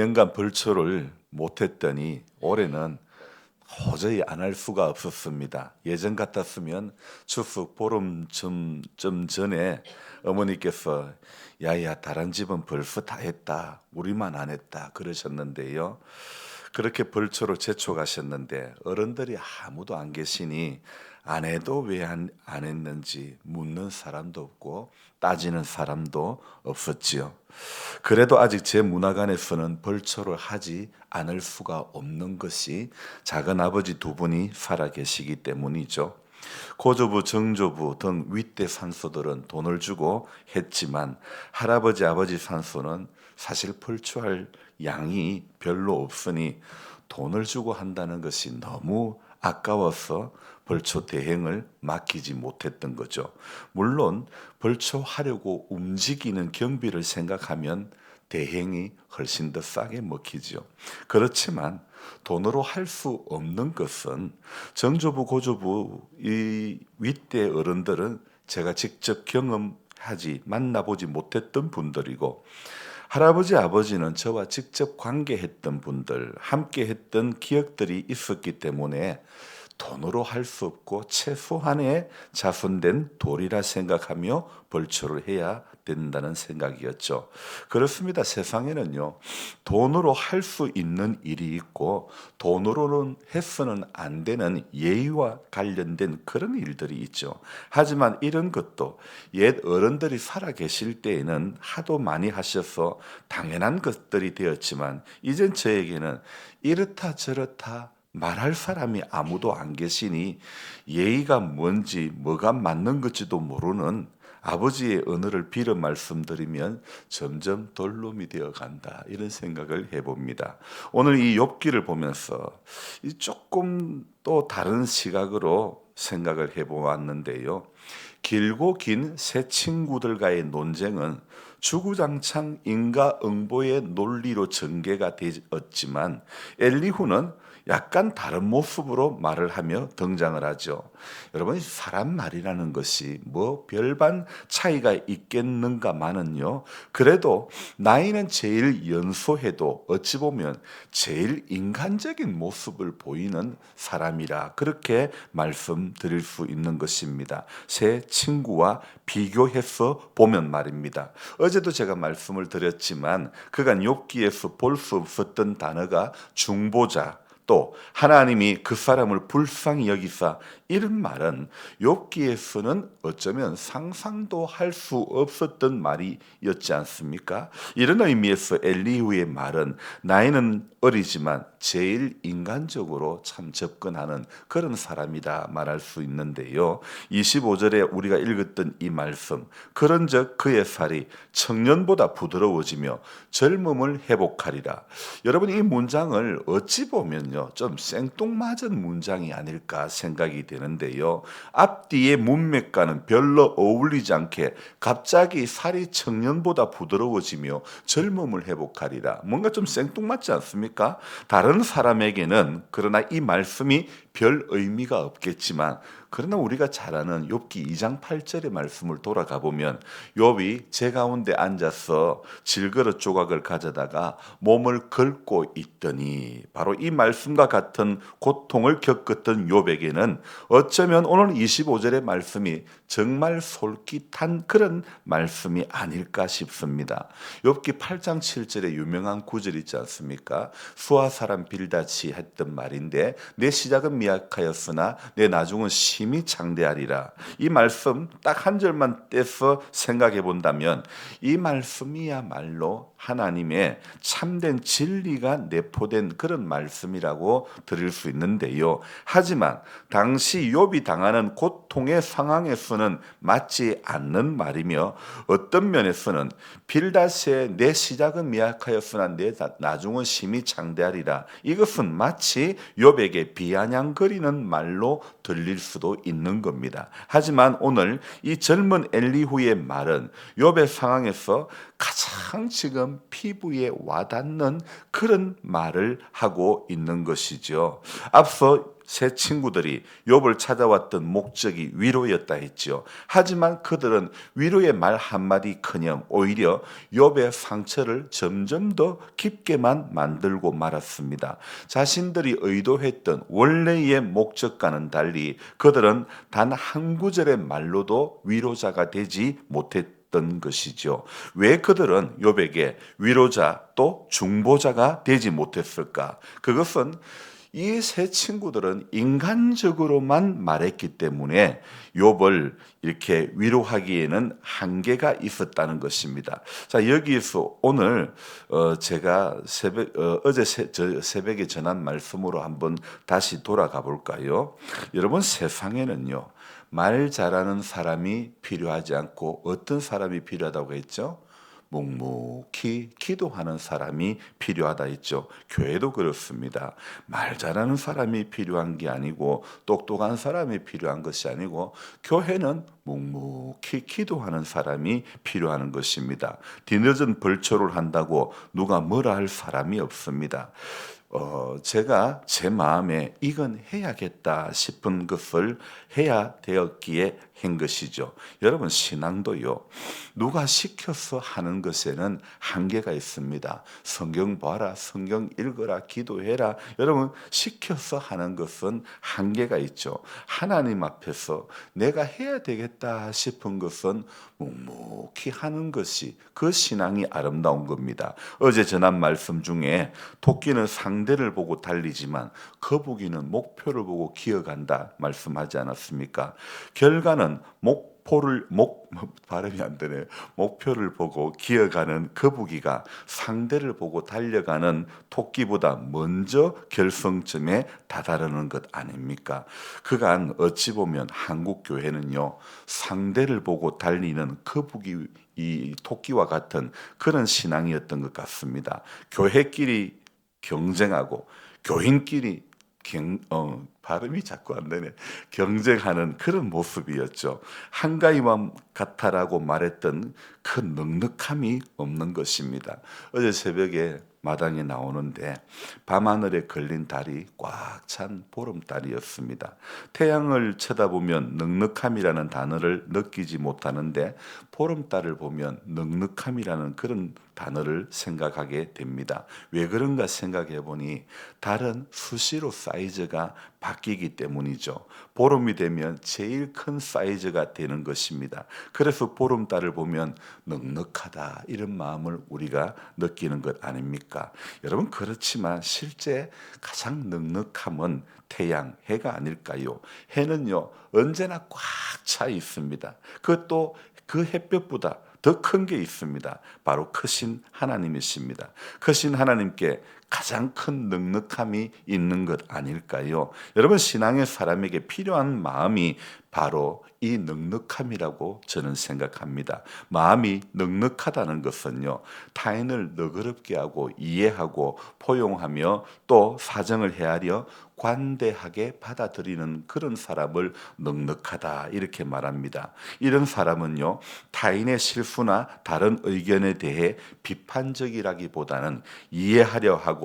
연간 벌초를 못했더니 올해는 도저히 안 할 수가 없었습니다. 예전 같았으면 추석 보름쯤 좀 전에 어머니께서 야야 다른 집은 벌써 다 했다 우리만 안 했다 그러셨는데요. 그렇게 벌초로 제초가셨는데 어른들이 아무도 안 계시니 안 해도 왜 안 했는지 묻는 사람도 없고 따지는 사람도 없었지요. 그래도 아직 제 문화관에서는 벌초를 하지 않을 수가 없는 것이 작은 아버지 두 분이 살아 계시기 때문이죠. 고조부, 정조부 등 윗대 산소들은 돈을 주고 했지만 할아버지, 아버지 산소는 사실 벌초할 양이 별로 없으니 돈을 주고 한다는 것이 너무 아까워서 벌초 대행을 맡기지 못했던 거죠. 물론 벌초하려고 움직이는 경비를 생각하면 대행이 훨씬 더 싸게 먹히죠. 그렇지만 돈으로 할 수 없는 것은 정조부, 고조부 이 윗대 어른들은 제가 직접 경험하지 만나보지 못했던 분들이고 할아버지 아버지는 저와 직접 관계했던 분들, 함께 했던 기억들이 있었기 때문에 돈으로 할 수 없고 최소한의 자손된 돌이라 생각하며 벌초를 해야 된다는 생각이었죠. 그렇습니다. 세상에는요, 돈으로 할 수 있는 일이 있고, 돈으로는 해서는 안 되는 예의와 관련된 그런 일들이 있죠. 하지만 이런 것도 옛 어른들이 살아 계실 때에는 하도 많이 하셔서 당연한 것들이 되었지만, 이젠 저에게는 이렇다 저렇다 말할 사람이 아무도 안 계시니 예의가 뭔지 뭐가 맞는 건지도 모르는 아버지의 언어를 빌어 말씀드리면 점점 돌놈이 되어 간다 이런 생각을 해봅니다. 오늘 이 욥기를 보면서 이 조금 또 다른 시각으로 생각을 해보았는데요. 길고 긴 새 친구들과의 논쟁은 주구장창 인과응보의 논리로 전개가 되었지만 엘리후는 약간 다른 모습으로 말을 하며 등장을 하죠. 여러분 사람 말이라는 것이 뭐 별반 차이가 있겠는가마는요. 그래도 나이는 제일 연소해도 어찌 보면 제일 인간적인 모습을 보이는 사람이라 그렇게 말씀드릴 수 있는 것입니다. 새 친구와 비교해서 보면 말입니다. 어제도 제가 말씀을 드렸지만 그간 욥기에서 볼 수 없었던 단어가 중보자 또 하나님이 그 사람을 불쌍히 여기사 이런 말은 욥기에서는 어쩌면 상상도 할 수 없었던 말이었지 않습니까? 이런 의미에서 엘리후의 말은 나이는 어리지만 제일 인간적으로 참 접근하는 그런 사람이다 말할 수 있는데요. 25절에 우리가 읽었던 이 말씀 그런즉 그의 살이 청년보다 부드러워지며 젊음을 회복하리라. 여러분 이 문장을 어찌 보면요. 좀 생뚱맞은 문장이 아닐까 생각이 되는데요. 앞뒤의 문맥과는 별로 어울리지 않게 갑자기 살이 청년보다 부드러워지며 젊음을 회복하리라. 뭔가 좀 생뚱맞지 않습니까? 다른 사람에게는 그러나 이 말씀이 별 의미가 없겠지만 그러나 우리가 잘 아는 욥기 2장 8절의 말씀을 돌아가 보면 욥이 제 가운데 앉아서 질그릇 조각을 가져다가 몸을 긁고 있더니 바로 이 말씀과 같은 고통을 겪었던 욥에게는 어쩌면 오늘 25절의 말씀이 정말 솔깃한 그런 말씀이 아닐까 싶습니다. 욥기 8장 7절에 유명한 구절 있지 않습니까? 수아 사람 빌다치 했던 말인데 내 시작은 미약하였으나 내 나중은 심히 창대하리라. 이 말씀 딱 한 절만 떼서 생각해 본다면 이 말씀이야말로 하나님의 참된 진리가 내포된 그런 말씀이라고 드릴 수 있는데요. 하지만 당시 욥이 당하는 고통의 상황에서는 맞지 않는 말이며 어떤 면에서는 빌다스의 내 시작은 미약하였으나 내 나중은 심히 창대하리라. 이것은 마치 욥에게 비아냥거리는 말로 들릴 수도 있는 겁니다. 하지만 오늘 이 젊은 엘리후의 말은 욥의 상황에서 가장 지금 피부에 와닿는 그런 말을 하고 있는 것이죠. 앞서 세 친구들이 욥을 찾아왔던 목적이 위로였다 했지요. 하지만 그들은 위로의 말 한마디커녕 오히려 욥의 상처를 점점 더 깊게만 만들고 말았습니다. 자신들이 의도했던 원래의 목적과는 달리 그들은 단 한 구절의 말로도 위로자가 되지 못했 던 것이죠. 왜 그들은 욥에게 위로자 또 중보자가 되지 못했을까? 그것은 이 세 친구들은 인간적으로만 말했기 때문에 욥을 이렇게 위로하기에는 한계가 있었다는 것입니다. 자 여기에서 오늘 어 제가 새벽 어, 저 새벽에 전한 말씀으로 한번 다시 돌아가 볼까요? 여러분 세상에는요 말 잘하는 사람이 필요하지 않고 어떤 사람이 필요하다고 했죠? 묵묵히 기도하는 사람이 필요하다 했죠. 교회도 그렇습니다. 말 잘하는 사람이 필요한 게 아니고 똑똑한 사람이 필요한 것이 아니고 교회는 묵묵히 기도하는 사람이 필요한 것입니다. 뒤늦은 벌초를 한다고 누가 뭐라 할 사람이 없습니다. 어, 제가 제 마음에 이건 해야겠다 싶은 것을 해야 되었기에 한 것이죠. 여러분 신앙도요. 누가 시켜서 하는 것에는 한계가 있습니다. 성경 봐라, 성경 읽어라, 기도해라. 여러분 시켜서 하는 것은 한계가 있죠. 하나님 앞에서 내가 해야 되겠다 싶은 것은 묵묵히 하는 것이 그 신앙이 아름다운 겁니다. 어제 전한 말씀 중에 토끼는 상대를 보고 달리지만 거북이는 목표를 보고 기어간다 말씀하지 않았습니까? 결과는 목표를 목 발음이 안 되네. 목표를 보고 기어가는 거북이가 상대를 보고 달려가는 토끼보다 먼저 결성점에 다다르는 것 아닙니까? 그간 어찌 보면 한국 교회는요 상대를 보고 달리는 거북이 이 토끼와 같은 그런 신앙이었던 것 같습니다. 교회끼리 경쟁하고 교인끼리 경, 어, 발음이 자꾸 안 되네. 경쟁하는 그런 모습이었죠. 한가위만 같아라고 말했던 그 넉넉함이 없는 것입니다. 어제 새벽에 마당에 나오는데 밤하늘에 걸린 달이 꽉 찬 보름달이었습니다. 태양을 쳐다보면 넉넉함이라는 단어를 느끼지 못하는데 보름달을 보면 넉넉함이라는 그런 단어를 생각하게 됩니다. 왜 그런가 생각해 보니 달은 수시로 사이즈가 바뀌기 때문이죠. 보름이 되면 제일 큰 사이즈가 되는 것입니다. 그래서 보름달을 보면 넉넉하다 이런 마음을 우리가 느끼는 것 아닙니까? 여러분 그렇지만 실제 가장 넉넉함은 태양, 해가 아닐까요? 해는요 언제나 꽉 차 있습니다. 그것도 그 햇볕보다 더 큰 게 있습니다. 바로 크신 하나님이십니다. 크신 하나님께 가장 큰 넉넉함이 있는 것 아닐까요? 여러분 신앙의 사람에게 필요한 마음이 바로 이 넉넉함이라고 저는 생각합니다. 마음이 넉넉하다는 것은요, 타인을 너그럽게 하고 이해하고 포용하며 또 사정을 헤아려 관대하게 받아들이는 그런 사람을 넉넉하다 이렇게 말합니다. 이런 사람은요, 타인의 실수나 다른 의견에 대해 비판적이라기보다는 이해하려 하고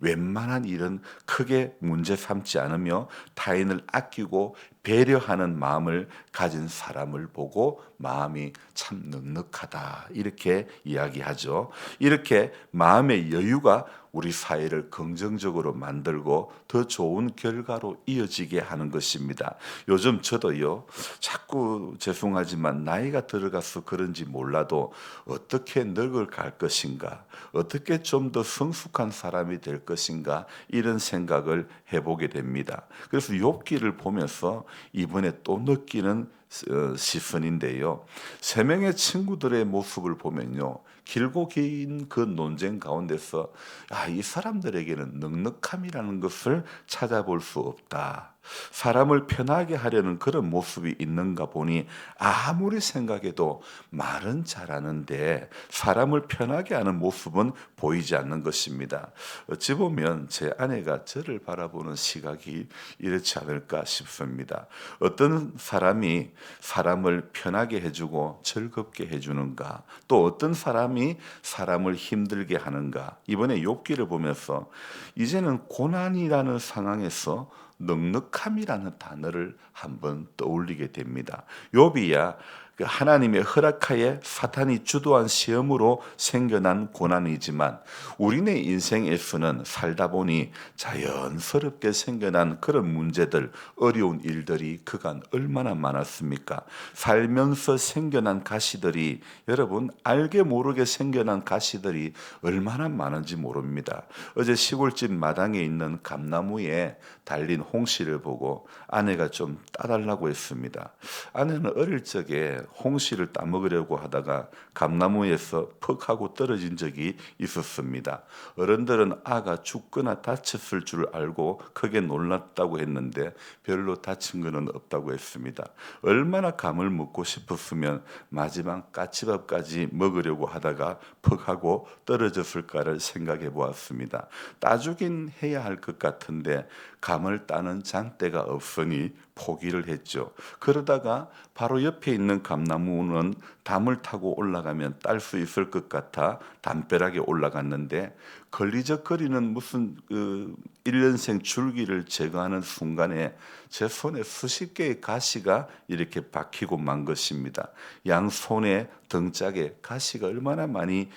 웬만한 일은 크게 문제 삼지 않으며 타인을 아끼고 배려하는 마음을 가진 사람을 보고 마음이 참 넉넉하다 이렇게 이야기하죠. 이렇게 마음의 여유가 우리 사회를 긍정적으로 만들고 더 좋은 결과로 이어지게 하는 것입니다. 요즘 저도요, 자꾸 죄송하지만 나이가 들어가서 그런지 몰라도 어떻게 늙을 갈 것인가, 어떻게 좀 더 성숙한 사람이 될 것인가 이런 생각을 해보게 됩니다. 그래서 욥기를 보면서 이번에 또 느끼는 어, 시선인데요. 세 명의 친구들의 모습을 보면요. 길고 긴 그 논쟁 가운데서 아, 이 사람들에게는 넉넉함이라는 것을 찾아볼 수 없다. 사람을 편하게 하려는 그런 모습이 있는가 보니 아무리 생각해도 말은 잘하는데 사람을 편하게 하는 모습은 보이지 않는 것입니다. 어찌 보면 제 아내가 저를 바라보는 시각이 이렇지 않을까 싶습니다. 어떤 사람이 사람을 편하게 해주고 즐겁게 해주는가, 또 어떤 사람이 사람을 힘들게 하는가. 이번에 욥기를 보면서 이제는 고난이라는 상황에서 넉넉함이라는 단어를 한번 떠올리게 됩니다. 욥이야 그 하나님의 허락하에 사탄이 주도한 시험으로 생겨난 고난이지만 우리네 인생에서는 살다 보니 자연스럽게 생겨난 그런 문제들, 어려운 일들이 그간 얼마나 많았습니까? 살면서 생겨난 가시들이 여러분 알게 모르게 생겨난 가시들이 얼마나 많은지 모릅니다. 어제 시골집 마당에 있는 감나무에 달린 홍시를 보고 아내가 좀 따달라고 했습니다. 아내는 어릴 적에 홍시를 따먹으려고 하다가 감나무에서 퍽 하고 떨어진 적이 있었습니다. 어른들은 아가 죽거나 다쳤을 줄 알고 크게 놀랐다고 했는데 별로 다친 것은 없다고 했습니다. 얼마나 감을 먹고 싶었으면 마지막 까치밥까지 먹으려고 하다가 퍽 하고 떨어졌을까를 생각해 보았습니다. 따주긴 해야 할 것 같은데 감을 따는 장대가 없으니 포기를 했죠. 그러다가 바로 옆에 있는 감나무는 담을 타고 올라가면 딸 수 있을 것 같아 담벼락에 올라갔는데 걸리적거리는 무슨 그 1년생 줄기를 제거하는 순간에 제 손에 수십 개의 가시가 이렇게 박히고 만 것입니다. 양 손에 등짝에 가시가 얼마나 많이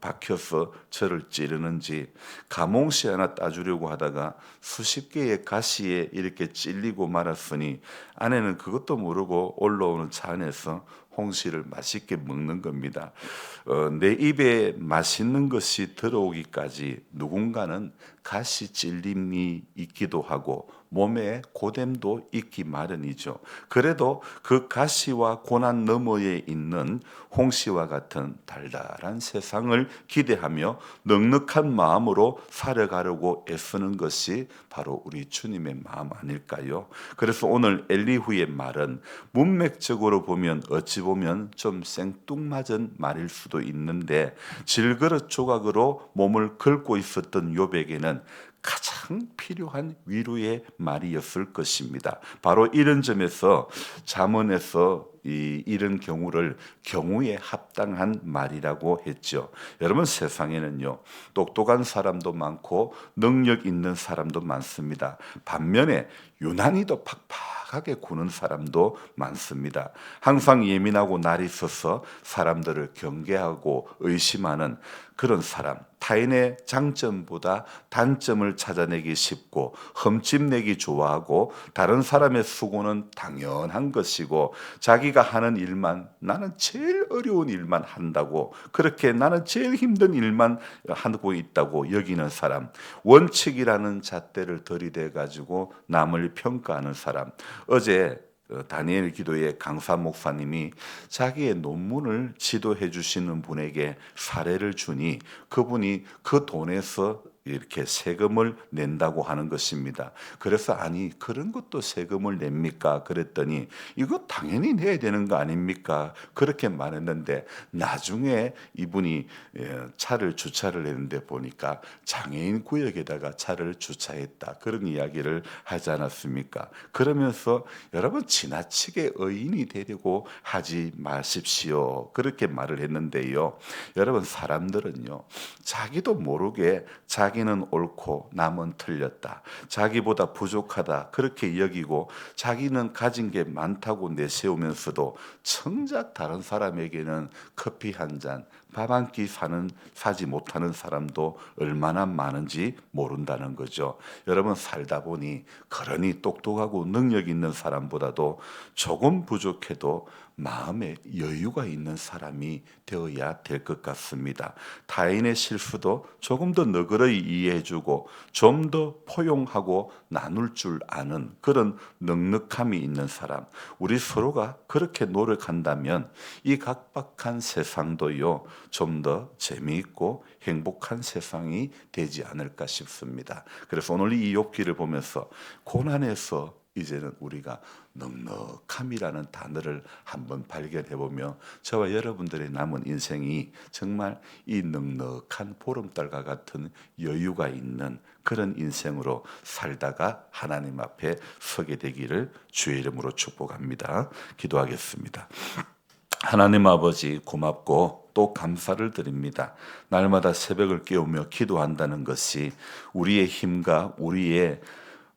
박혀서 저를 찌르는지 가몽시 하나 따주려고 하다가 수십 개의 가시에 이렇게 찔리고 말았으니 아내는 그것도 모르고 올라오는 차 안에서 홍시를 맛있게 먹는 겁니다. 어, 내 입에 맛있는 것이 들어오기까지 누군가는 가시 찔림이 있기도 하고 몸에 고됨도 있기 마련이죠. 그래도 그 가시와 고난 너머에 있는 홍시와 같은 달달한 세상을 기대하며 넉넉한 마음으로 살아가려고 애쓰는 것이 바로 우리 주님의 마음 아닐까요? 그래서 오늘 엘리후의 말은 문맥적으로 보면 어찌 보면 좀 생뚱맞은 말일 수도 있는데 질그릇 조각으로 몸을 긁고 있었던 요백에는 가장 필요한 위로의 말이었을 것입니다. 바로 이런 점에서 잠언에서 이 이런 경우를 경우에 합당한 말이라고 했죠. 여러분 세상에는요 똑똑한 사람도 많고 능력 있는 사람도 많습니다. 반면에 유난히도 팍팍 하게 구는 사람도 많습니다. 항상 예민하고 날이 서서 사람들을 경계하고 의심하는 그런 사람, 타인의 장점보다 단점을 찾아내기 쉽고 흠집내기 좋아하고 다른 사람의 수고는 당연한 것이고 자기가 하는 일만 나는 제일 어려운 일만 한다고 그렇게 나는 제일 힘든 일만 하고 있다고 여기는 사람 원칙이라는 잣대를 들이대 가지고 남을 평가하는 사람. 어제 어, 다니엘 기도의 강사 목사님이 자기의 논문을 지도해 주시는 분에게 사례를 주니 그분이 그 돈에서 이렇게 세금을 낸다고 하는 것입니다. 그래서 아니 그런 것도 세금을 냅니까? 그랬더니 이거 당연히 내야 되는 거 아닙니까? 그렇게 말했는데 나중에 이분이 예, 차를 주차를 했는데 보니까 장애인 구역에다가 차를 주차했다 그런 이야기를 하지 않았습니까? 그러면서 여러분 지나치게 의인이 되려고 하지 마십시오 그렇게 말을 했는데요. 여러분 사람들은요 자기도 모르게 자기 자기는 옳고 남은 틀렸다. 자기보다 부족하다. 그렇게 여기고 자기는 가진 게 많다고 내세우면서도 정작 다른 사람에게는 커피 한 잔, 밥 한 끼 사는 사지 못하는 사람도 얼마나 많은지 모른다는 거죠. 여러분 살다 보니 그러니 똑똑하고 능력 있는 사람보다도 조금 부족해도 마음에 여유가 있는 사람이 되어야 될 것 같습니다. 타인의 실수도 조금 더 너그러이 이해해주고 좀 더 포용하고 나눌 줄 아는 그런 넉넉함이 있는 사람. 우리 서로가 그렇게 노력한다면 이 각박한 세상도요 좀 더 재미있고 행복한 세상이 되지 않을까 싶습니다. 그래서 오늘 이 욥기를 보면서 고난에서 이제는 우리가 넉넉함이라는 단어를 한번 발견해 보며 저와 여러분들의 남은 인생이 정말 이 넉넉한 보름달과 같은 여유가 있는 그런 인생으로 살다가 하나님 앞에 서게 되기를 주의 이름으로 축복합니다. 기도하겠습니다. 하나님 아버지 고맙고 또 감사를 드립니다. 날마다 새벽을 깨우며 기도한다는 것이 우리의 힘과 우리의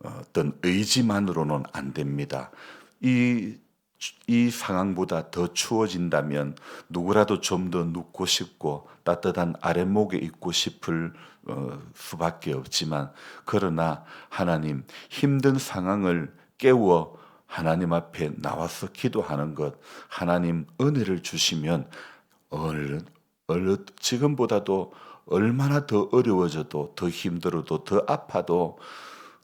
어떤 의지만으로는 안 됩니다. 이, 이 상황보다 더 추워진다면 누구라도 좀 더 눕고 싶고 따뜻한 아랫목에 있고 싶을 어, 수밖에 없지만 그러나 하나님 힘든 상황을 깨워 하나님 앞에 나와서 기도하는 것 하나님 은혜를 주시면 얼른 얼른 지금보다도 얼마나 더 어려워져도 더 힘들어도 더 아파도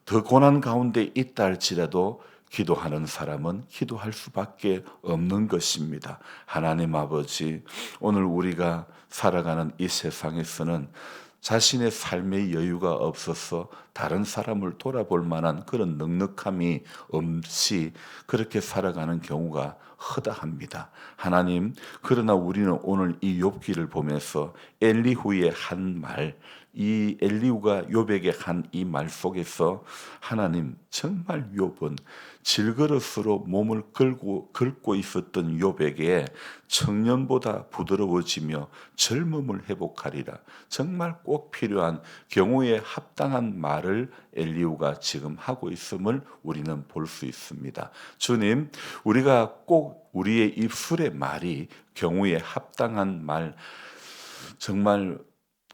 더 고난 가운데 있다 할지라도 기도하는 사람은 기도할 수밖에 없는 것입니다. 하나님 아버지, 오늘 우리가 살아가는 이 세상에서는 자신의 삶의 여유가 없어서 다른 사람을 돌아볼 만한 그런 넉넉함이 없이 그렇게 살아가는 경우가 허다합니다. 하나님, 그러나 우리는 오늘 이 욥기를 보면서 엘리후의 한 말, 이 엘리후가 욥에게 한 이 말 속에서 하나님 정말 욥은 질그릇으로 몸을 긁고 긁고 있었던 욥에게 청년보다 부드러워지며 젊음을 회복하리라. 정말 꼭 필요한 경우에 합당한 말을 엘리후가 지금 하고 있음을 우리는 볼 수 있습니다. 주님, 우리가 꼭 우리의 입술의 말이 경우에 합당한 말 정말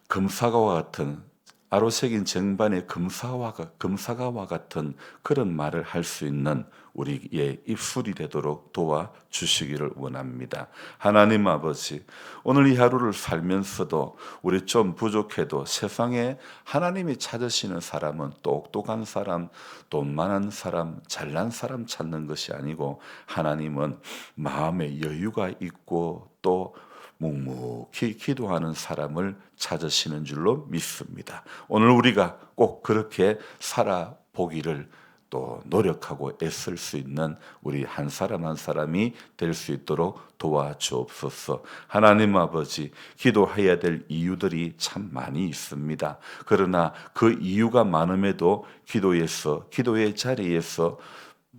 금사과와 같은 아로색인 정반의 금사와 금사과와 같은 그런 말을 할 수 있는 우리의 입술이 되도록 도와 주시기를 원합니다. 하나님 아버지, 오늘 이 하루를 살면서도 우리 좀 부족해도 세상에 하나님이 찾으시는 사람은 똑똑한 사람, 돈 많은 사람, 잘난 사람 찾는 것이 아니고 하나님은 마음에 여유가 있고 또 묵묵히 기도하는 사람을 찾으시는 줄로 믿습니다. 오늘 우리가 꼭 그렇게 살아보기를 또 노력하고 애쓸 수 있는 우리 한 사람 한 사람이 될 수 있도록 도와주옵소서. 하나님 아버지, 기도해야 될 이유들이 참 많이 있습니다. 그러나 그 이유가 많음에도 기도에서, 기도의 자리에서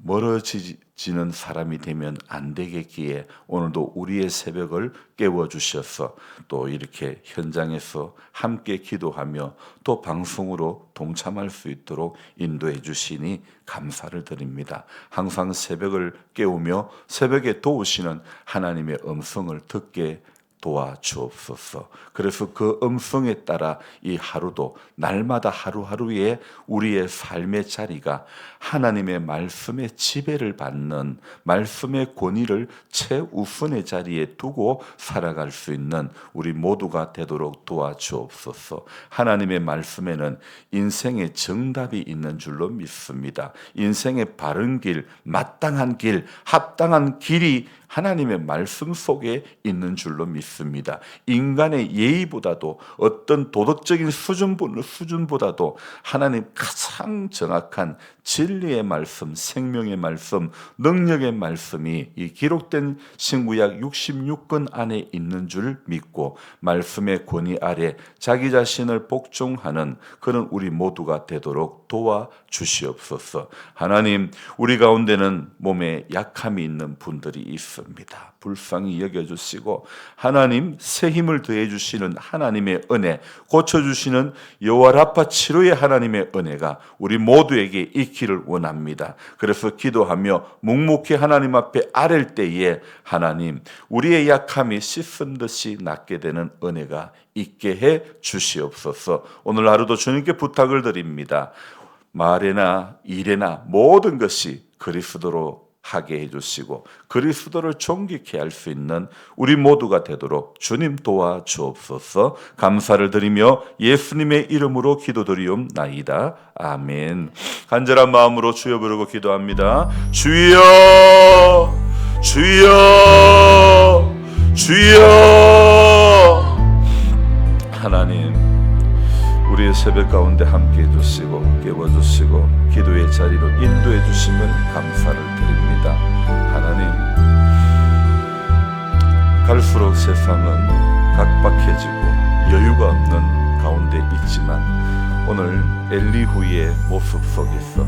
멀어지는 사람이 되면 안 되겠기에 오늘도 우리의 새벽을 깨워 주셔서 또 이렇게 현장에서 함께 기도하며 또 방송으로 동참할 수 있도록 인도해 주시니 감사를 드립니다. 항상 새벽을 깨우며 새벽에 도우시는 하나님의 음성을 듣게 도와주옵소서. 그래서 그 음성에 따라 이 하루도 날마다 하루하루의 우리의 삶의 자리가 하나님의 말씀의 지배를 받는 말씀의 권위를 최우선의 자리에 두고 살아갈 수 있는 우리 모두가 되도록 도와주옵소서. 하나님의 말씀에는 인생의 정답이 있는 줄로 믿습니다. 인생의 바른 길, 마땅한 길, 합당한 길이 하나님의 말씀 속에 있는 줄로 믿습니다. 인간의 예의보다도 어떤 도덕적인 수준보, 수준보다도 하나님 가장 정확한 진리의 말씀, 생명의 말씀, 능력의 말씀이 이 기록된 신구약 66권 안에 있는 줄 믿고 말씀의 권위 아래 자기 자신을 복종하는 그런 우리 모두가 되도록 도와 주시옵소서. 하나님, 우리 가운데는 몸에 약함이 있는 분들이 있 습니다. 불쌍히 여겨 주시고 하나님 새 힘을 더해 주시는 하나님의 은혜, 고쳐 주시는 여호와 라파 치료의 하나님의 은혜가 우리 모두에게 있기를 원합니다. 그래서 기도하며 묵묵히 하나님 앞에 아랠 때에 하나님 우리의 약함이 씻은 듯이 낫게 되는 은혜가 있게 해 주시옵소서. 오늘 하루도 주님께 부탁을 드립니다. 말에나 일에나 모든 것이 그리스도로 하게 해주시고 그리스도를 존귀케 할 수 있는 우리 모두가 되도록 주님 도와 주옵소서. 감사를 드리며 예수님의 이름으로 기도드리옵나이다. 아멘. 간절한 마음으로 주여 부르고 기도합니다. 주여 주여 주여. 하나님 우리의 새벽 가운데 함께 해주시고 깨워주시고 기도의 자리로 인도해 주심을 감사를 드립니다. 하나님 갈수록 세상은 각박해지고 여유가 없는 가운데 있지만 오늘 엘리후의 모습 속에서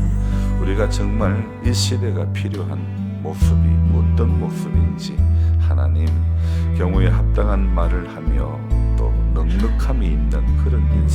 우리가 정말 이 시대가 필요한 모습이 어떤 모습인지 하나님 경우에 합당한 말을 하며 또 넉넉함이 있는 그런 인생